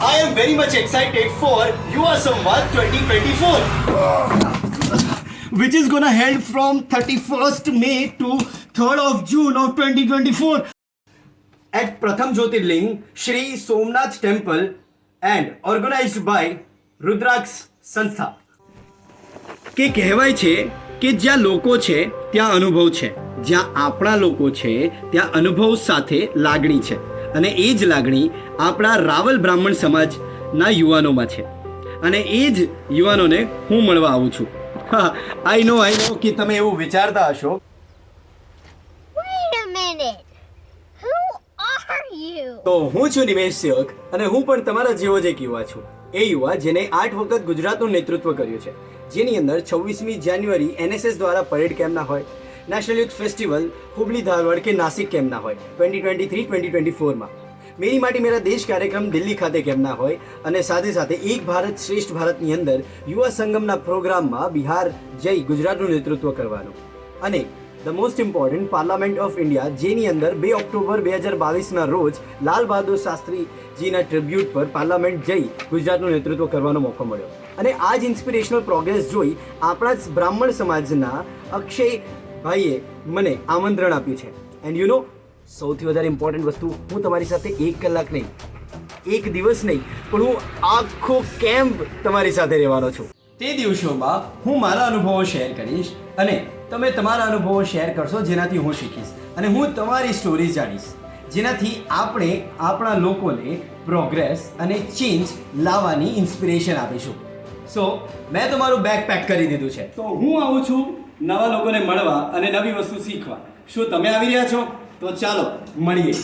I am very much excited for Yuva Samvad 2024, which is gonna held from 31st May to 3rd of June of 2024 at Pratham Jyotirling Shri Somnath Temple and organized by Rudraksh સંસ્થા કે કહેવાય છે કે જ્યાં લોકો છે ત્યાં અનુભવ છે જ્યાં આપણા લોકો છે ત્યાં અનુભવ સાથે લાગણી છે અને એ જ લાગણી આપણા રાવલ બ્રાહ્મણ સમાજના યુવાનોમાં છે. અને એ જ યુવાનોને હું મળવા આવું છું. હા આઈ નો આઈ નો કે તમે એવું વિચારતા હશો? તો હું છું નિમેશ સેવક અને હું પણ તમારા જેવો જ એક યુવા છું. એ યુવા જેને આઠ વખત ગુજરાતનું નેતૃત્વ કર્યું છે. જેની અંદર છવ્વીસમી જાન્યુઆરી એનએસએસ દ્વારા પરેડ કેમ્પના હોય national youth festival Hubli Dharwad કે નાસિક કેમ્પના હોય? Twenty twenty three twenty twenty ફોરમાં મેરી માટે મેરા દેશ કાર્યક્રમ દિલ્હી ખાતે કેમ્પના હોય? અને સાથે સાથે એક ભારત શ્રેષ્ઠ ભારતની અંદર યુવા સંગમના પ્રોગ્રામમાં બિહાર જઈ ગુજરાતનું નેતૃત્વ કરવાનું. અને the most important parliament of India જેની અંદર બે ઓક્ટોબર બે હજાર બાવીસના રોજ લાલ બહાદુર શાસ્ત્રીજીના ટ્રિબ્યુટ પર પાર્લામેન્ટ જઈ ગુજરાતનું નેતૃત્વ કરવાનો મોકો મળ્યો. અને આ જ ઇન્સ્પિરેશનલ પ્રોગ્રેસ જોઈ આપણા જ બ્રાહ્મણ સમાજના અક્ષય ભાઈએ મને આમંત્રણ આપ્યું છે. એન્ડ યુ નો સૌથી વધારે ઇમ્પોર્ટન્ટ વસ્તુ હું તમારી સાથે એક કલાક નહીં, એક દિવસ નહીં, પણ હું આખો કેમ્પ તમારી સાથે રહેવાનો છું. તે દિવસોમાં હું મારા અનુભવો શેર કરીશ અને તમે તમારા અનુભવો શેર કરશો જેનાથી હું શીખીશ અને હું તમારી સ્ટોરી જાણીશ. જેનાથી આપણે આપણા લોકોને પ્રોગ્રેસ અને ચેન્જ લાવવાની ઇન્સ્પિરેશન આપીશું. સો મેં તમારું બેગ પેક કરી દીધું છે. તો હું આવું છું. નવા લોકોને મળવા અને નવી વસ્તુ શીખવા. શું તમે આવી રહ્યા છો? તો ચાલો, મળીએ.